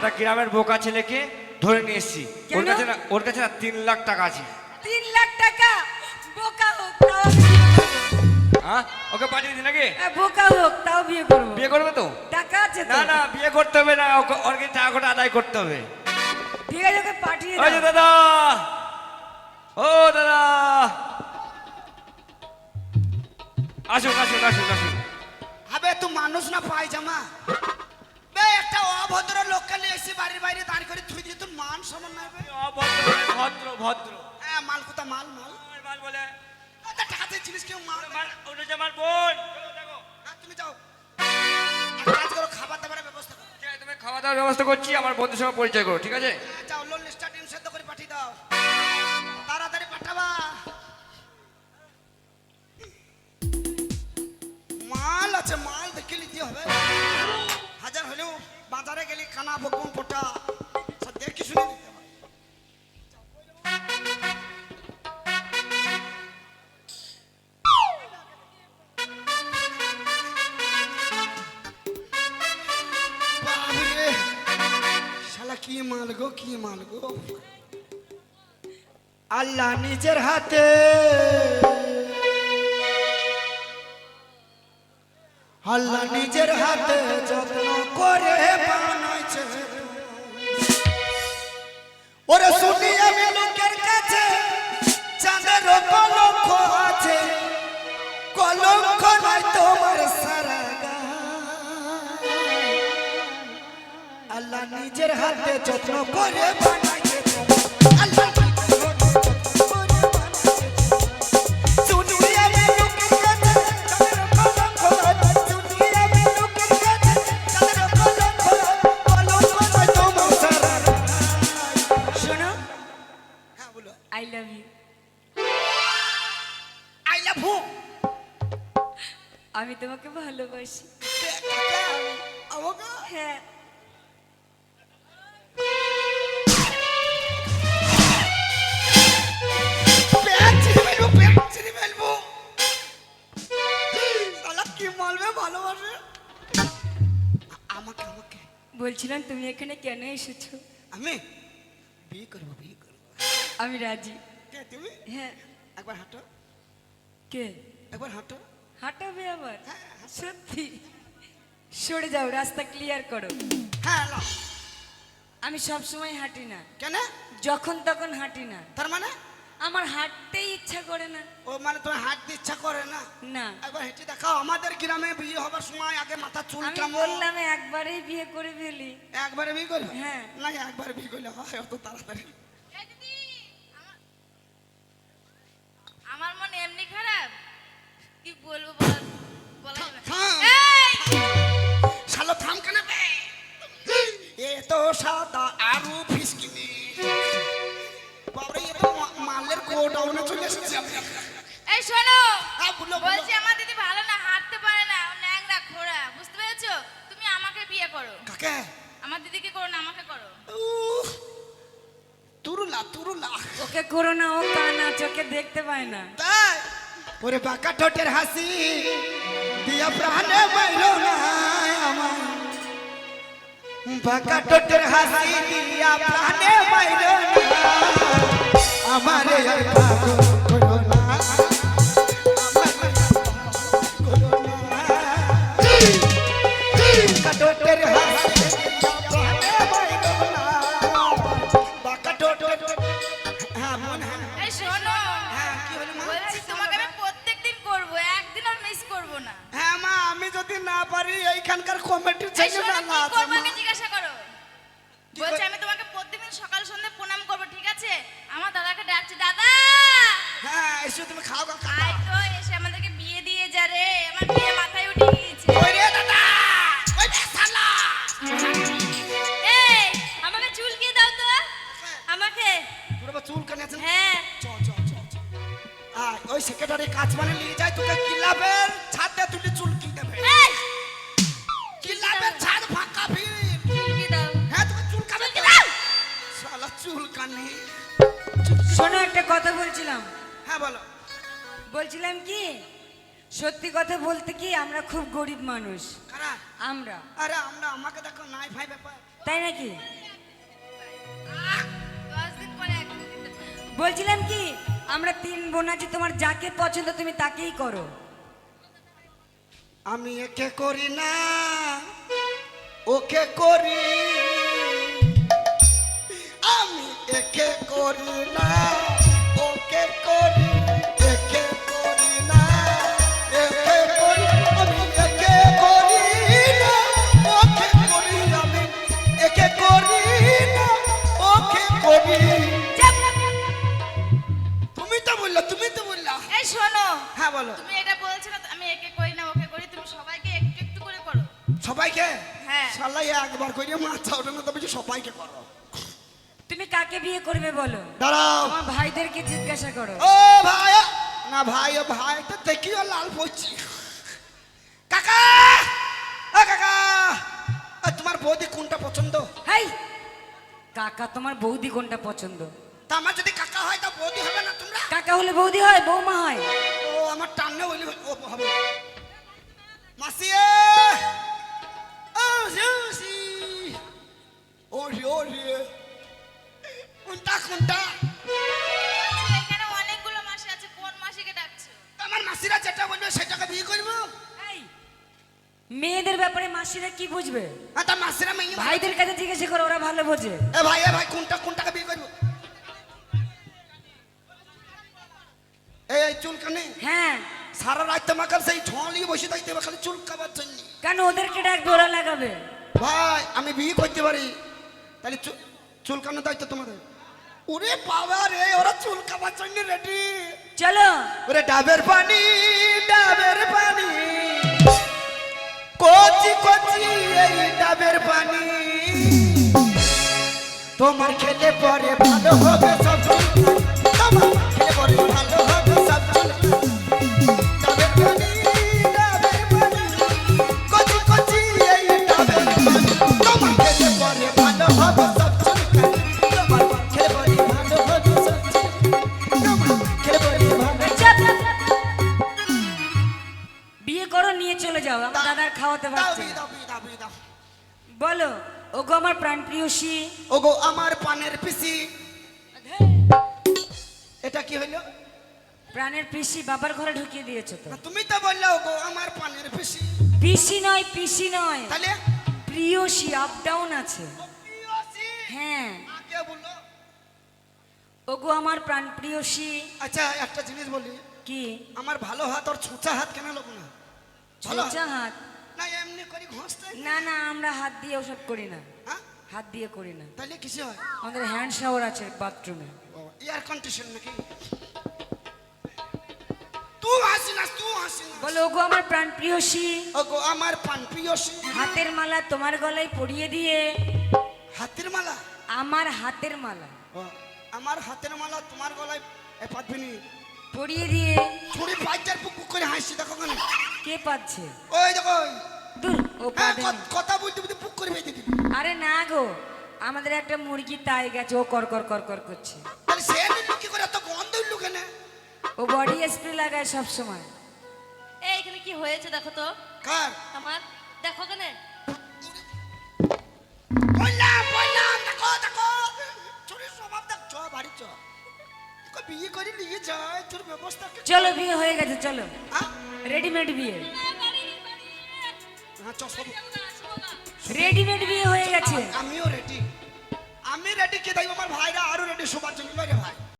একটা গ্রামের বোকা ছেলেকে ধরে নিয়ে এসেছি। ওর কাছে না ওর কাছে না তিন লাখ টাকা আছে। তিন লাখ টাকা? বোকা হোক তাও। হ্যাঁ? ওকে পাঠিয়ে দিন নাকি হ্যাঁ, বোকা হোক তাও বিয়ে করব। বিয়ে করবে তো? টাকা আছে না না বিয়ে করতে হবে না ওকে- ওর কাছে টাকাটা আদায় করতে হবে। ঠিক আছে ওকে পাঠিয়ে ওই যে দাদা! ও দাদা! আসুন আসুন আসুন আসুন। আবে তুই মানুষ না পায়জামা। অভদ্র লোককে নিয়ে এসে বাড়ির বাইরে দাঁড় করে তুই দিয়ে তোর মান সমান নাই অভদ্র ভদ্র ভদ্র। হ্যাঁ মাল কোথা মাল মাল? মাল বলে টাকাতে জিনিস কেউ মাল মাল ওটা যে আমার বোন। হ্যাঁ, তুমি যাও। কাজ করো খাবার দাবারের ব্যবস্থা করো। তুমি খাওয়া দাওয়ার ব্যবস্থা করছি আমার বন্ধুর সঙ্গে পরিচয় করো ঠিক আছে? হ্যাঁ, যাও লোন লিস্টটা ডিম সেদ্ধ করে পাঠিয়ে দাও। তাড়াতাড়ি পাঠাবা। মাল আছে মাল দেখে নিতে হবে। বাজারে গেলে কানা বকুন পোটা শুনে নিতে হবে কি মাল গো, কি মাল গো। আল্লাহ নিজের হাতে আল্লাহ নিজের হাতে যত্ন করে বানাইছে। ওরে শুনি আমি লোকের কাছে চাঁদের কলঙ্ক আছে। কলঙ্ক নাই তোমার সারা। আল্লাহ নিজের হাতে যত্ন করে বানাইছে। আমি তোমাকে ভালোবাসি। হ্যাঁ। বলছিলাম তুমি এখানে কেন এসেছ? আমি? বিয়ে করব বিয়ে করব। আমি রাজি। কে তুমি? হ্যাঁ। একবার হাঁটো। কে? একবার হাঁটো। হাঁটাবে আবার? সত্যি? সরে যাও রাস্তা ক্লিয়ার করো। হ্যাঁ। আমি সব সময় হাঁটি না। কেন? যখন তখন হাঁটি না। তার মানে? আমার হাঁটতেই ইচ্ছা করে না। ও মানে তোমার হাঁটতে ইচ্ছা করে না? না। একবার হেঁটে দেখাও আমাদের গ্রামে বিয়ে হবার সময় আগে মাথা চুল আমি বললাম একবারেই বিয়ে করে ফেলি। একবারে বিয়ে করবে? হ্যাঁ। না একবার বিয়ে করলে হয় অত তাড়াতাড়ি। করো না, ও কানা চোখে দেখতে পায় না। তাই ওরে বাঁকা ঠোঁটের হাসি দিয়া প্রাণে মাইলো না আমার। বাঁকা ঠোঁটের হাসি দিয়া প্রাণে মাইলো না আমারে। তোর বা চুল কানে আছে? হ্যাঁ। চ চ চ আয় ওই সেক্রেটারি কাজ মানে নিয়ে যায় তোকে কিলাবের ছাদ তুই চুল কি দেবে? এই! কিলাবের ছাদ ফাঁকা ভিড় চুলকিয়ে দাও? হ্যাঁ তোকে চুল কানে দাও। শালা চুল কানে। শোনো একটা কথা বলছিলাম। হ্যাঁ বলো। বলছিলাম কি? সত্যি কথা বলতে কি আমরা খুব গরিব মানুষ। আমরা। আরে আমরা আমাকে দেখো নাই ভাই ব্যাপার। তাই নাকি? বলছিলাম কি, আমরা তিন বোন আছি, তোমার যাকে পছন্দ তুমি তাকেই করো। আমি একে করি না, ওকে করি। আমি একে করি না, ওকে করি। সবাইকে হ্যাঁ। সাল্লাই একবার করে মাথা ওঠে না তবে সবাইকে করো। তুমি কাকে বিয়ে করবে বলো? দাঁড়াও। আমার ভাইদেরকে জিজ্ঞাসা করো। ও ভাই না ভাই ও ভাই তো দেখিও লাল পড়ছি। কাকা! ও কাকা! তোমার বৌদি কোনটা পছন্দ? হাই! কাকা তোমার বৌদি কোনটা পছন্দ? তা আমার যদি কাকা হয় তা বৌদি হবে না তোমরা? কাকা হলে বৌদি হয় বৌমা হয়। ও আমার টান্নে বলি ও হবে। মাসি রে ও রে কোনটা কোনটা আচ্ছা, এখানে অনেকগুলো মাসি আছে কোন মাসিকে ডাকছো? আমার মাসিরা যেটা বলবে সেটাকে বিয়ে করব। এই, মেয়েদের ব্যাপারে মাসিরা কি বুঝবে? আর তার মাসিরা মেয়ে ভাই ভাইদের কাছে জিজ্ঞাসা করো ওরা ভালো বোঝে। এ ভাই এ ভাই কোনটা কোনটাকে বিয়ে করব? এই এই চুলকানে হ্যাঁ। সারা রাত তোমাকে সেই ঝলিয়ে বসে থাকতে হবে খালি চুলকাবার জন্য। কেন ওদেরকে ডাকবে ওরা লাগাবে? ভাই আমি বিয়ে করতে পারি। তাহলে চু- চুলকানোর দায়িত্ব তোমাদের। ওরে বাবা রে ওরা চুলকাবার জন্য রেডি চলো। ওরে ডাবের পানি ডাবের পানি। কচি কচি এই ডাবের পানি। তোমার খেলে পরে ভালো হবে যাও আমার দাদার খাওয়াতে পারছে বলো ওগো আমার প্রাণ প্রিয়সী। ওগো আমার পানের পিসি। এটা কি হইল? প্রাণের পিসি বাবার ঘরে ঢুকিয়ে দিয়েছ তো। তুমি তো বললে ওগো আমার পানের পিসি। পিসি নয় পিসি নয়। তাহলে? প্রিয়সী আপ ডাউন আছে। হ্যাঁ। ওগো আমার প্রাণ প্রিয়সী। আচ্ছা একটা জিনিস বলি। কি? আমার ভালো হাত আর ছুঁচা হাত কেন লোক না? ছোচা হাত। না এমনি করি ঘষতে? না না আমরা হাত দিয়ে ওসব করি না। হ্যাঁ? হাত দিয়ে করি না। তাহলে কিসে হয়? আমাদের হ্যান্ড শাওয়ার আছে বাথরুমে। এয়ার কন্ডিশন নাকি? বলো ওগো আমার প্রাণ প্রিয়সী। ওগো আমার পান প্রিয়সী। হাতের মালা তোমার গলায় পরিয়ে দিয়ে। হাতের মালা? আমার হাতের মালা। আমার হাতের মালা তোমার গলায় পাতবিনি পরিয়ে দিয়ে ছুরি পাইচার পুক পুক করে হাসছে দেখো কেন কে পাচ্ছে? ওই দেখো দূর ও হ্যাঁ, কথা বলতে বলতে পুক করে বেঁধে দিবি আরে না গো আমাদের একটা মুরগি তাই গেছে ও কর কর কর কর করছে। তাহলে সে কি করে এত গন্ধ উঠল কেন? ও বডি স্প্রে লাগায় সব সময় এই এখানে কি হয়েছে দেখো তো? কার? আমার? দেখো কেন বিয়ে করে নিয়ে যায় তোর ব্যবস্থা চলো বিয়ে হয়ে গেছে চলো। রেডিমেড বিয়ে। হ্যাঁ সব রেডিমেড বিয়ে হয়ে গেছে। আমিও রেডি আমি রেডি কে দেখব আমার ভাইরা আরও রেডি সবাই